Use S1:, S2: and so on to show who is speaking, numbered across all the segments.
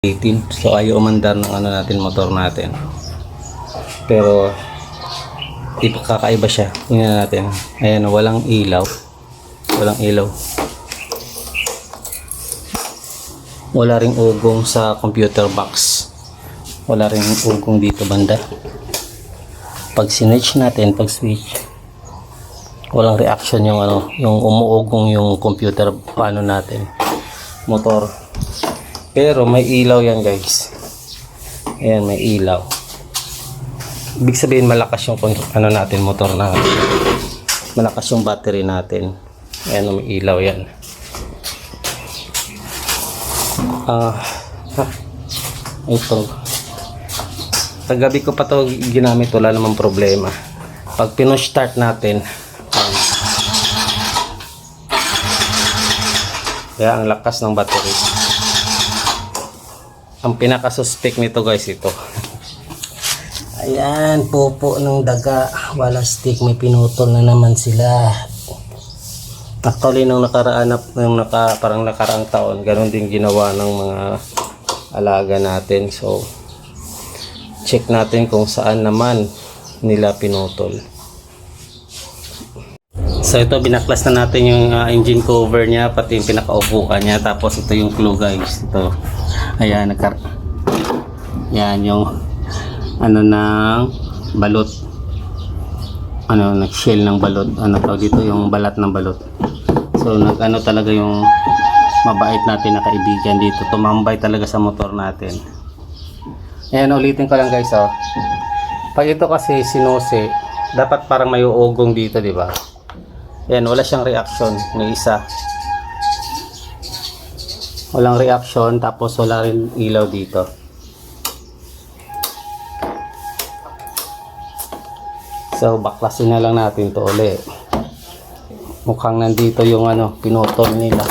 S1: 18. So ayaw umandar ng ano natin motor natin. Pero ipakakaiba siya. Tingnan natin. Ayan, walang ilaw. Walang ilaw. Wala ring ugong sa computer box. Wala ring ugong dito banda. Pag sinwitch natin, pag switch, walang reaction yung ano, yung umuugong yung computer paano natin. Motor. Pero may ilaw yan guys. Ayan, may ilaw. Ibig sabihin malakas yung ano natin, motor na. Malakas yung battery natin. Ayan, may ilaw yan. Ah, ha, ito. Kagabi ko pa to ginamit, wala namang problema. Pag pino-start natin, ayan. Kaya ang lakas ng battery. Ang pinaka-suspect nito guys ito. Ayan, pupo ng daga. Wala stick, may pinutol na naman sila. Actually, nung nakaraan, na- nung naka, parang nakaraang taon, ganun din ginawa ng mga alaga natin. So, check natin kung saan naman nila pinutol. So ito binaklas na natin yung uh, engine cover niya pati yung pinakaupukan niya. Tapos ito yung clue guys. Ito. Ayan nagkar yan yung ano ng balot. Ano nag shell ng balot. Ano tawag dito? Yung balat ng balot. So nag ano talaga yung mabait natin na kaibigan dito. Tumambay talaga sa motor natin. Ayan ulitin ko lang guys oh. Pag ito kasi sinusi dapat parang may uugong dito di ba Ayan, wala siyang reaction. May isa. Walang reaction, tapos wala rin ilaw dito. So, baklasin na lang natin to uli. Mukhang nandito yung ano, pinutol nila.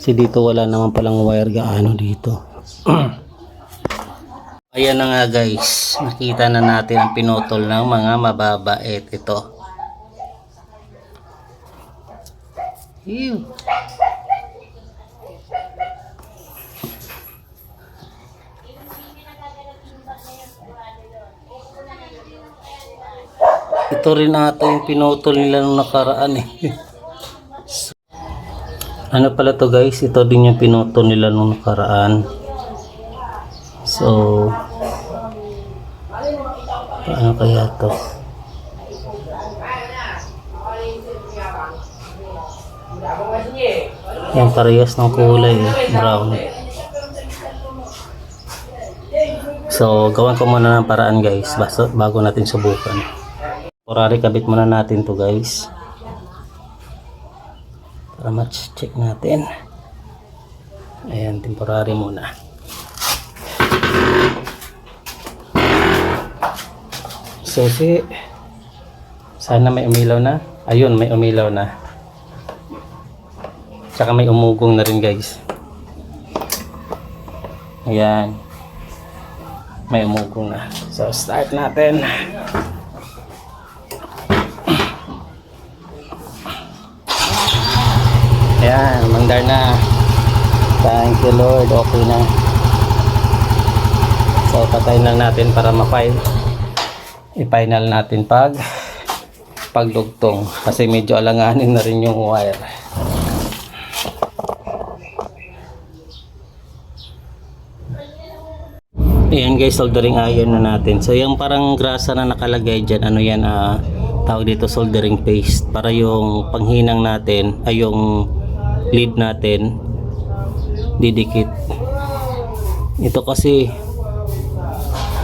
S1: Kasi dito wala naman palang wire gaano dito. Ayan na nga guys. Nakita na natin ang pinutol ng mga mababait. Ito. Ew. Ito rin ata yung pinutol nila nung nakaraan eh. ano pala to guys? Ito din yung pinutol nila nung nakaraan. So, paano kaya to? Yan parehas ng kulay eh, brown. So, gawan ko muna ng paraan guys baso, bago natin subukan. Temporary kabit muna natin to guys. Para match check natin. Ayan, temporary muna. So, si sana may umilaw na. Ayun, may umilaw na. Tsaka may umugong na rin guys. Ayan. May umugong na. So start natin. Ayan, mandar na. Thank you Lord. Okay na. So patayin lang natin para ma-file. I-final natin pag pagdugtong kasi medyo alanganin na rin yung wire. Ayan guys, soldering iron na natin. So yung parang grasa na nakalagay dyan, ano yan, ah, tawag dito soldering paste. Para yung panghinang natin, ay yung lead natin, didikit. Ito kasi,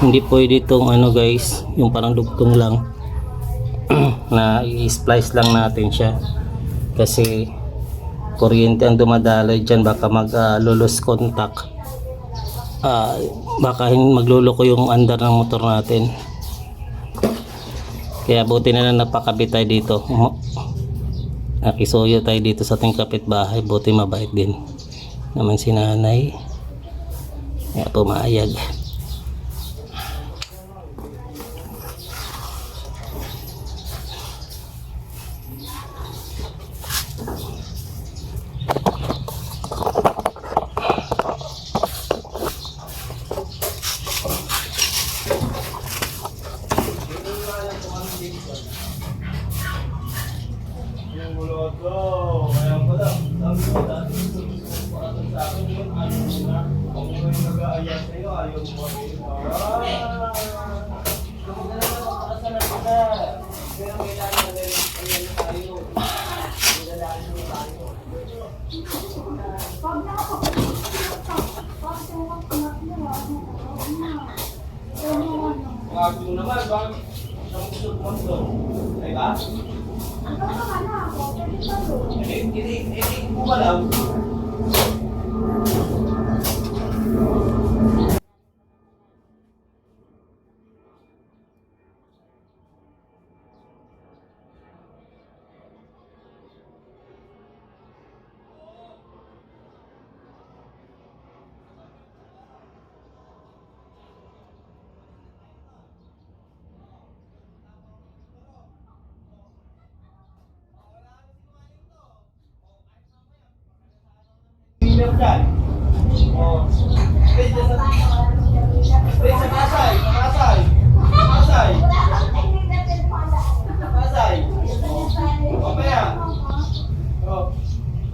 S1: hindi pwede itong ano guys, yung parang dugtong lang. na i-splice lang natin siya. Kasi, kuryente ang dumadaloy dyan, baka mag-lulus contact ah baka magluloko yung andar ng motor natin. Kaya buti na lang napakabit tayo dito. Nakisuyo tayo dito sa ating kapitbahay. Buti mabait din naman si nanay. Kaya pumayag
S2: Ayan sa'yo, ayaw mo. Ah!
S1: Pero
S2: kailangan na rin ayan tayo. Nilalaan mo tayo. Pag ano na ako, pag
S3: na ako,
S2: Bago mo naman, bago sa gusto mo ito. Ay ba? Ang
S3: kapakanan ako, pwede pa doon.
S2: Eh, hindi, hindi, hindi ko alam.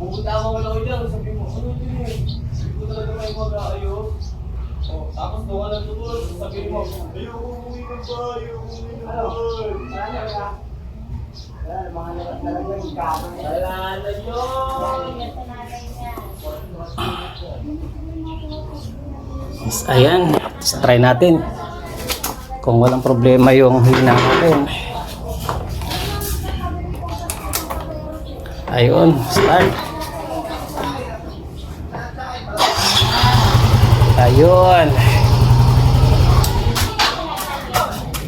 S1: Pupunta
S2: ako
S1: wala ko dyan, sabi
S2: mo,
S1: ano yun eh? Hindi ko talaga may mag-aayos. Oh, tapos
S2: doon ka lang
S1: tutulog,
S2: sabi mo, ayoko umuwi ng bahay,
S1: ayoko umuwi
S2: ng bahay. Wala na yun!
S1: Yes, ayan. Let's try natin. Kung walang problema yung hina natin. Ayun, start. Ayun.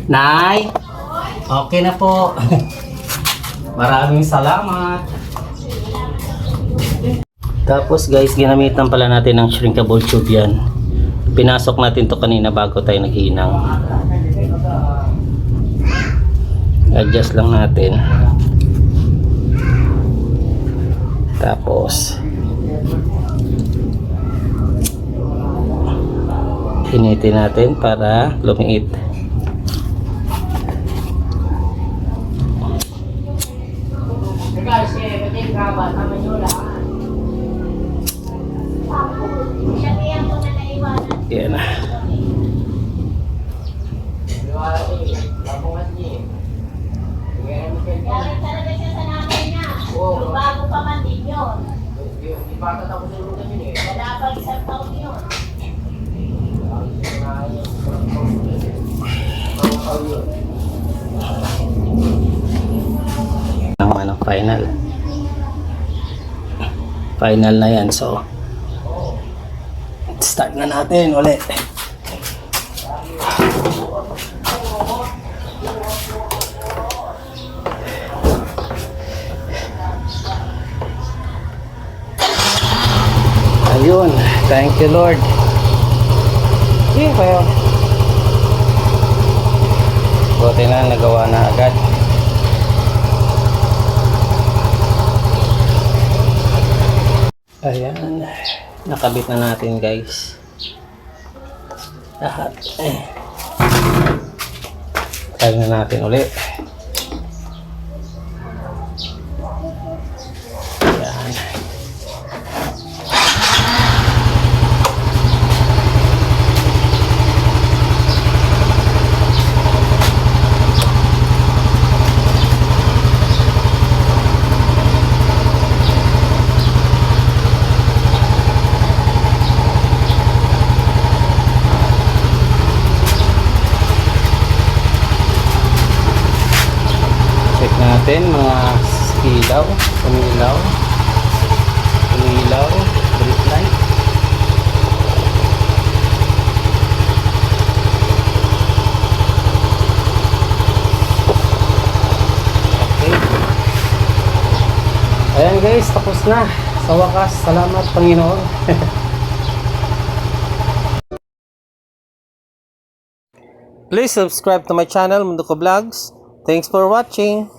S1: Nay, okay na po. Maraming salamat. Tapos guys, ginamitan pala natin ng shrinkable tube yan. Pinasok natin to kanina bago tayo naghinang. Adjust lang natin. Tapos Initin natin para lumiit. Yan na.
S2: Galing
S3: talaga siya sa nanay niya.
S2: Yung bago
S3: pa man din yun.
S2: Wala
S3: pang isang taon yun.
S1: ang ano, final. Final na yan. So, start na natin ulit. Ayun. Thank you, Lord. Sige kayo. Buti na, nagawa na agad. Ayan. Nakabit na natin guys. Lahat. Eh. Try na natin ulit. Ayan. Check natin mga ilaw, umilaw, umilaw, brake light. Okay. Ayan guys, tapos na. Sa wakas, salamat Panginoon. Please subscribe to my channel, Mundo Ko Vlogs. Thanks for watching.